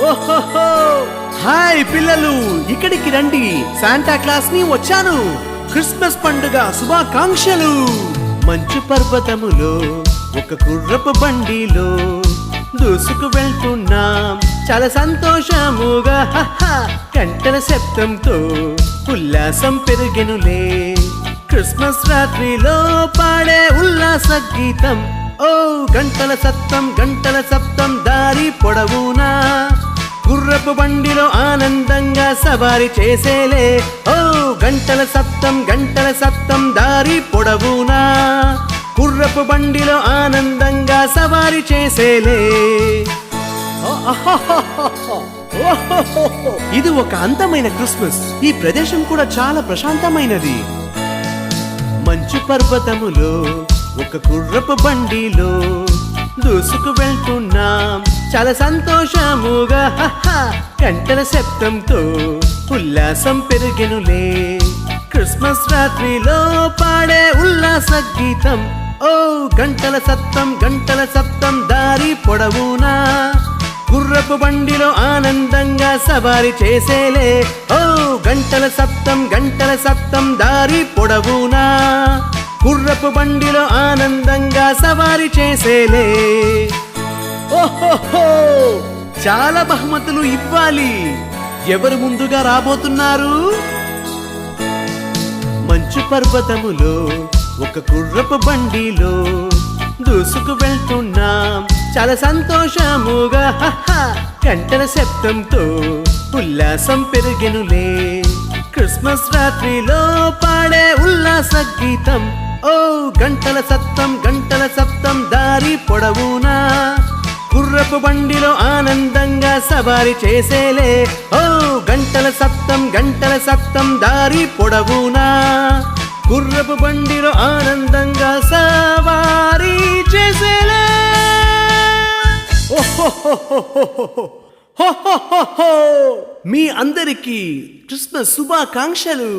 ఓహో హాయ్ పిల్లలు ఇక్కడికి రండి. శాంటా క్లాస్ని వచ్చాను. క్రిస్మస్ పండుగ శుభాకాంక్షలు. మంచు పర్వతములో ఒక కుర్రపు బండిలో దూసుకు వెళ్తున్నాం. చాలా సంతోషముగా హహ, గంటల శబ్దంతో ఉల్లాసం పెరిగెనులే. క్రిస్మస్ రాత్రిలో పాడే ఉల్లాస గీతం. ఓ గంటల సప్తం గంటల సప్తం దారి పొడవునా? గుర్రపు బండిలో ఆనందంగా సవారి చేసేలే. ఓ గంటల సప్తం గంటల సప్తం దారి పొడవునా? గుర్రపు బండిలో ఆనందంగా సవారి చేసేలే. ఇది ఒక అందమైన క్రిస్మస్. ఈ ప్రదేశం కూడా చాలా ప్రశాంతమైనది. మంచు పర్వతములో ఒక కుర్రపు బండిలో దూసుకు వెళ్తున్నాం. చాలా సంతోషముగా గంటల శబ్దంతో ఉల్లాసం పెరిగెనులే. క్రిస్మస్ రాత్రిలో పాడే ఉల్లాస గీతం ఓ గంటల సత్తం గంటల సప్తం దారి పొడవునా. గుర్రపు బండిలో ఆనందంగా సవారి చేసేలే ఓ గంటల సప్తం గంటల సప్తం దారి పొడవునా. గుర్రపు బండిలో ఆనందంగా సవారి చేసేలే. ఓహోహో! చాలా బహుమతులు ఇవ్వాలి. ఎవరు ముందుగా రాబోతున్నారు? మంచు పర్వతములో ఒక కుర్రపు బండిలో దూసుకు వెళ్తున్నాం. చాలా సంతోషముగా హహ, గంటల శబ్దంతో ఉల్లాసం పెరిగెనులే. క్రిస్మస్ రాత్రిలో పాడే ఉల్లాస గీతం. ఓ గంటల సప్తం గంటల సప్తం దారి పొడవునా? గుర్రపు బండిలో ఆనందంగా సవారి చేసేలే. ఓ గంటల సప్తం గంటల సప్తం దారి పొడవునా? గుర్రపు బండిలో ఆనందంగా సవారి చేసేలే. మీ అందరికీ కృష్ణ శుభాకాంక్షలు.